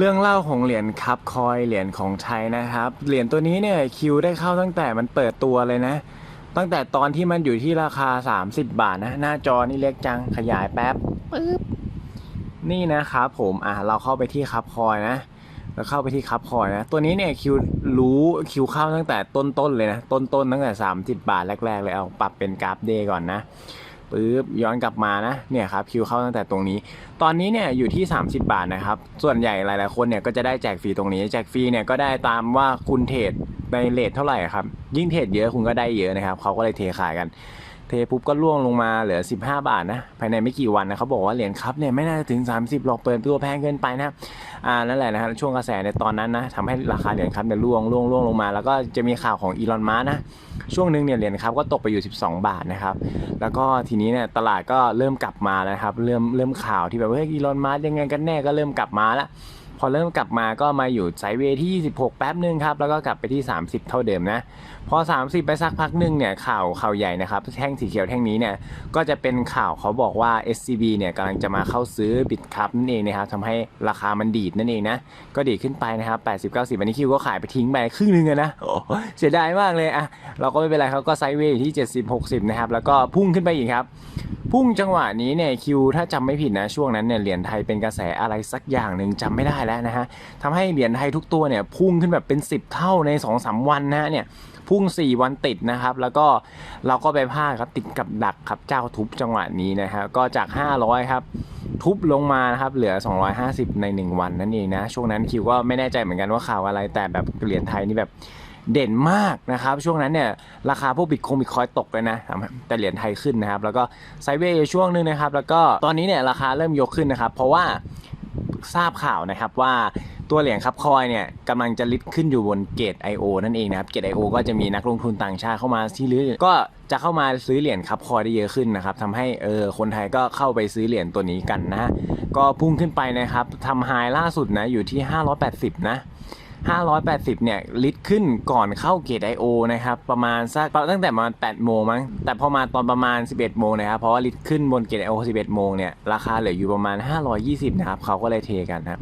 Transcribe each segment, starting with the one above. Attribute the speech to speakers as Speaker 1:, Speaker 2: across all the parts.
Speaker 1: เรื่องเล่าของเหรียญคับคอยเหรียญของไทยนะครับ เหรียญตัวนี้เนี่ยคิวได้เข้าตั้งแต่มันเปิดตัวเลยนะ ตั้งแต่ตอนที่มันอยู่ที่ราคา 30 บาทนะ หน้าจอนี่เล็กจังขยายแป๊บปึ๊บนี่นะครับผมอะเราเข้าไปที่คับคอยนะแล้วเข้าไปที่คับคอยนะ ตัวนี้เนี่ยคิวรู้คิวเข้าตั้งแต่ต้นๆเลยนะ ต้นๆตั้งแต่ 30 บาทแรก ๆ เลยเอาปรับเป็นกราฟเดย์ก่อนนะ ปึ๊บย้อนกลับมานะเนี่ยครับคิวเข้าตั้งแต่ตรงนี้ ตอนนี้เนี่ยอยู่ที่ 30 บาทนะครับ ส่วนใหญ่หลายๆคนเนี่ยก็จะได้แจกฟรีตรงนี้ แจกฟรีเนี่ยก็ได้ตามว่าคุณเทรดในเลทเท่าไหร่ครับ ยิ่งเทรดเยอะคุณก็ได้เยอะนะครับเขาก็เลยเทขายกัน เทปุ๊บก็ล่วงลงมาเหลือ 15 บาทนะภายในไม่กี่วันนะเขาบอกว่าเหรียญครับเนี่ยไม่น่าจะถึง 30หรอกเปิดตัวแพงเกินไปนะอ่านั่นแหละนะครับช่วงกระแสในตอนนั้นนะทำให้ราคาเหรียญครับเนี่ยล่วงล่วงล่วงลงมา แล้วก็จะมีข่าวของอีลอนมัสก์นะ ช่วงหนึ่งเนี่ยเหรียญครับก็ตกไปอยู่ 12 บาทนะครับ แล้วก็ทีนี้เนี่ยตลาดก็เริ่มกลับมาแล้วครับ เริ่มเริ่มข่าวที่แบบว่าเฮ้ยอีลอนมัสยังไงกันแน่ก็เริ่มกลับมาแล้ว พอเริ่มกลับมาก็มาอยู่ไซด์เวที่ 26 แป๊บหนึ่งครับ แล้วก็กลับไปที่ 30 เท่าเดิมนะ พอ 30 ไปสักพักหนึ่งเนี่ยข่าวข่าวใหญ่นะครับ แท่งสีเขียวแท่งนี้เนี่ย ก็จะเป็นข่าวเขาบอกว่า SCB เนี่ยกำลังจะมาเข้าซื้อบิตครับนั่นเองนะครับทำให้ราคามันดีดนั่นเองนะ ก็ดีดขึ้นไปนะครับ 80 90 อันนี้คิวก็ขายไปทิ้งไปครึ่งหนึงนะเสียดายมากเลยอะเราก็ไม่เป็นไรเขาก็ไซด์เวที่ 70 60 นะครับ แล้วก็พุ่งขึ้นไปอีกครับพุ่งจังหวะนี้เนี่ยคิวถ้าจำไม่ผิดนะช่วงนั้นเนี่ยเหรียญไทยเป็นกระแสอะไรสักอย่างหนึ่งจำไม่ได้แล้วนะฮะทำให้เหรียญไทยทุกตัวเนี่ยพุ่งขึ้นแบบเป็น 10 เท่าใน 2-3 วันนะฮะเนี่ยพุ่ง 4 วันติดนะครับ แล้วก็เราก็ไปพลาดครับติดกับดักครับเจ้าทุบจังหวะนี้นะครับก็จาก 500 ครับ ทุบลงมานะครับเหลือ 250 ใน 1 วันนั่นเองนะ ช่วงนั้นคิวก็ไม่แน่ใจเหมือนกันว่าข่าวอะไรแต่แบบเหรียญไทยนี่แบบเด่นมากนะครับ ช่วงนั้นเนี่ยราคาพวกบิตคงบิตคอยตกเลยนะแต่เหรียญไทยขึ้นนะครับ แล้วก็ไซเวย์อยู่ช่วงหนึงนะครับ แล้วก็ตอนนี้เนี่ยราคาเริ่มยกขึ้นนะครับ เพราะว่า ทราบข่าวนะครับว่าตัวเหรียญครับคอยเนี่ยกำลังจะลิดขึ้นอยู่บนเกต I.O. นั่นเองนะครับเกต I.O. ก็จะมีนักลงทุนต่างชาติเข้ามาที่รื้อก็จะเข้ามาซื้อเหรียญครับคอยได้เยอะขึ้นนะครับทำให้เออคนไทยก็เข้าไปซื้อเหรียญตัวนี้กันนะ ก็พุ่งขึ้นไปนะครับทำไฮล่าสุดนะอยู่ที่ 580 นะ 580 เนี่ย ลิตรขึ้นก่อนเข้าเกต I.O. นะครับ ประมาณสักตั้งแต่ประมาณ8โมงมั้ง แต่พอมาตอนประมาณ 11 โมงนะครับ เพราะว่าลิตรขึ้นบนเกต I.O. 11 โมงเนี่ย ราคาเหลืออยู่ประมาณ 520 นะครับ เขาก็เลยเทกันครับ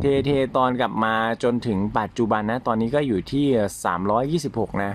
Speaker 1: เท เท ตอนกลับมาจนถึงปัจจุบันนะ ตอนนี้ก็อยู่ที่ 326 นะ